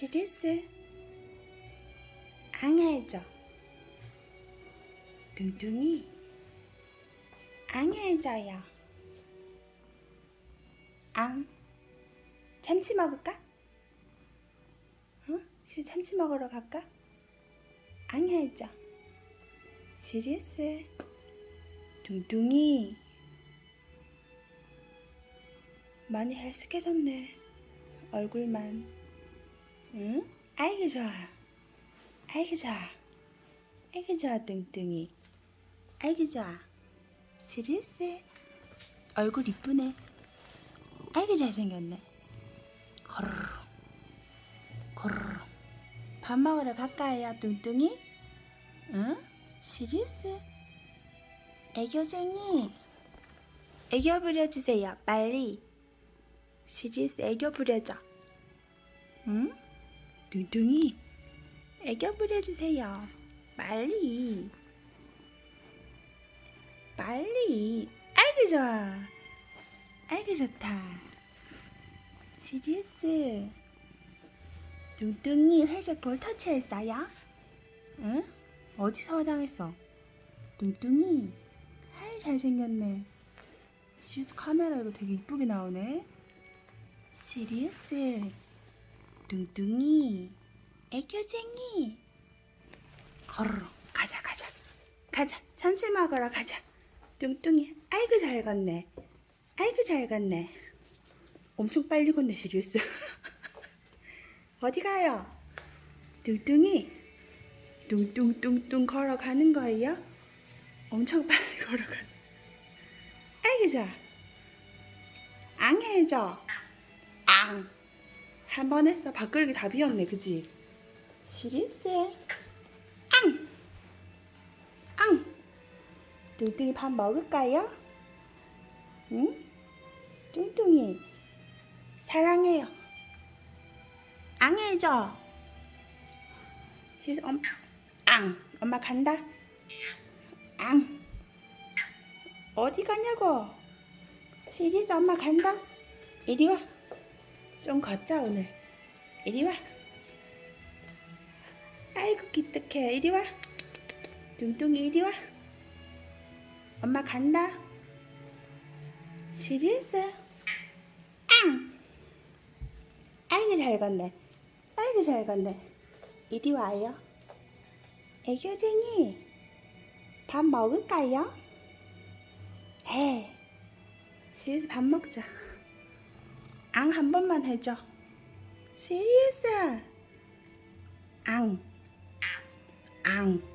시리스 앙해져 둥둥이 앙해져요 앙 참치 먹을까? 어? 시 참치 먹으러 갈까? 앙해져 시리스 둥둥이 많이 헬스케졌네 얼굴만 응? 아이고 좋아. 아이고 좋아. 아이고 좋아 뚱뚱이. 아이고 좋아. 시리스 얼굴 이쁘네. 아이고 잘생겼네. 거르르 거르르 밥 먹으러 갈까요 뚱뚱이? 응? 시리스 애교쟁이. 애교 부려주세요 빨리. 시리스 애교 부려줘. 응? 뚱뚱이 애교 부려주세요. 빨리. 빨리. 아이고 좋아. 아이고 좋다. 시리스. 뚱뚱이 회색 볼 터치했어요? 응? 어디서 화장했어? 뚱뚱이 하이 잘생겼네. 시리스 카메라 이거 되게 이쁘게 나오네. 시리스 뚱뚱이 애교쟁이. 거르르 가자 가자. 가자 참치 먹으러 가자. 뚱뚱이 아이고 잘 걷네. 아이고 잘 걷네. 엄청 빨리 걷네 시리스. 어디 가요? 뚱뚱이 뚱뚱뚱뚱 걸어가는 거예요? 엄청 빨리 걸어가네. 아이고 좋아 앙 해줘. 앙 한 번 했어. 밥그릇이 다 비었네. 그지? 시리스 앙! 앙! 뚱뚱이 밥 먹을까요? 응? 뚱뚱이 사랑해요. 앙 해줘. 시리스 엄, 앙! 엄마 간다. 앙! 어디 가냐고? 시리스 엄마 간다. 이리 와 좀 걷자 오늘. 이리 와. 아이고 기특해. 이리 와. 뚱뚱이 이리 와. 엄마 간다. 시리스 앙! 아이고 잘 걷네. 아이고 잘 걷네. 이리 와요. 애교쟁이 밥 먹을까요? 해. 시리스 밥 먹자 앙 한 번만 해줘. 시리스. 앙. 앙.